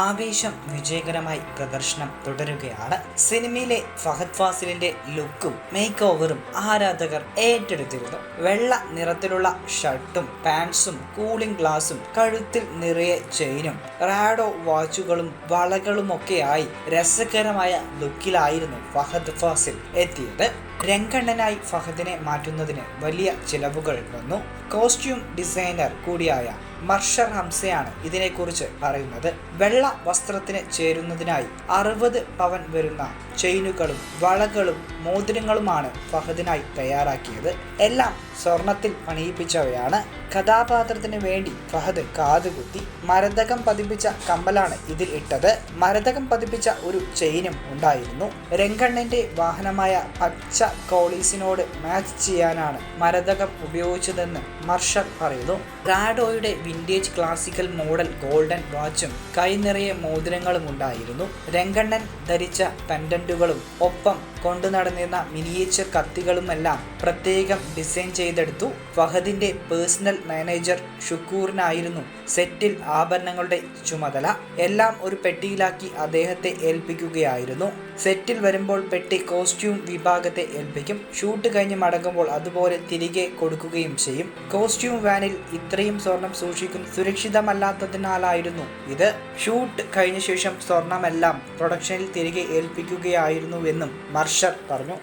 ഏകദേശം വിജയകരമായി പ്രദർശനം തുടരുകയാണ്. സിനിമയിലെ ഫഹദ് ഫാസിലിന്റെ ലുക്കും മേക്ക് ഓവറും ആരാധകർ ഏറ്റെടുത്തിരുന്നു. വെള്ള നിറത്തിലുള്ള ഷർട്ടും പാൻസും കൂളിംഗ് ഗ്ലാസും കഴുത്തിൽ നിറയെ ചെയിനും റാഡോ വാച്ചുകളും വളകളുമൊക്കെയായി രസകരമായ ലുക്കിലായിരുന്നു ഫഹദ് ഫാസിൽ എത്തിയത്. രംഗണ്ണനായി ഫഹദിനെ മാറ്റുന്നതിന് വലിയ ചിലവുകൾ വന്നു. കോസ്റ്റ്യൂം ഡിസൈനർ കൂടിയായ മർഷർ ഹംസയാണ് ഇതിനെക്കുറിച്ച് പറയുന്നത്. വെള്ള വസ്ത്രത്തിന് ചേരുന്നതിനായി അറുപത് പവൻ വരുന്ന ചെയിനുകളും വളകളും മോതിരങ്ങളുമാണ് ഫഹദിനായി തയ്യാറാക്കിയത്. എല്ലാം സ്വർണത്തിൽ പണിയിപ്പിച്ചവയാണ്. കഥാപാത്രത്തിന് വേണ്ടി ഫഹദ് കാതുകുത്തി മരതകം പതിപ്പിച്ച കമ്പലാണ് ഇതിൽ ഇട്ടത്. മരതകം പതിപ്പിച്ച ഒരു ചെയിനും ഉണ്ടായിരുന്നു. രംഗണ്ണന്റെ വാഹനമായ പച്ച കോളീസിനോട് മാച്ച് ചെയ്യാനാണ് മരതകം ഉപയോഗിച്ചതെന്ന് മർഷർ പറയുന്നു. റാഡോയുടെ വിന്റേജ് ക്ലാസിക്കൽ മോഡൽ ഗോൾഡൻ വാച്ചും കൈനിറയെ മോതിരങ്ങളും ഉണ്ടായിരുന്നു. രംഗണ്ണൻ ധരിച്ച പെൻഡന്റുകളും ഒപ്പം കൊണ്ടു നടന്നിരുന്ന മിനിയേച്ചർ കത്തികളുമെല്ലാം പ്രത്യേകം ഡിസൈൻ ചെയ്തെടുത്തു. ഫഹദിന്റെ പേഴ്സണൽ മാനേജർ ഷുക്കൂറിനായിരുന്നു സെറ്റിൽ ആഭരണങ്ങളുടെ ചുമതല. എല്ലാം ഒരു പെട്ടിയിലാക്കി അദ്ദേഹത്തെ ഏൽപ്പിക്കുകയായിരുന്നു. സെറ്റിൽ വരുമ്പോൾ പെട്ടി കോസ്റ്റ്യൂം വിഭാഗത്തെ ഏൽപ്പിക്കും. ഷൂട്ട് കഴിഞ്ഞ് മടങ്ങുമ്പോൾ അതുപോലെ തിരികെ കൊടുക്കുകയും ചെയ്യും. കോസ്റ്റ്യൂം വാനിൽ ഇത്രയും സ്വർണം സൂക്ഷിക്കും സുരക്ഷിതമല്ലാത്തതിനാലായിരുന്നു. ഇത് ഷൂട്ട് കഴിഞ്ഞ ശേഷം സ്വർണമെല്ലാം പ്രൊഡക്ഷനിൽ തിരികെ ഏൽപ്പിക്കുകയായിരുന്നുവെന്നും മർഷർ പറഞ്ഞു.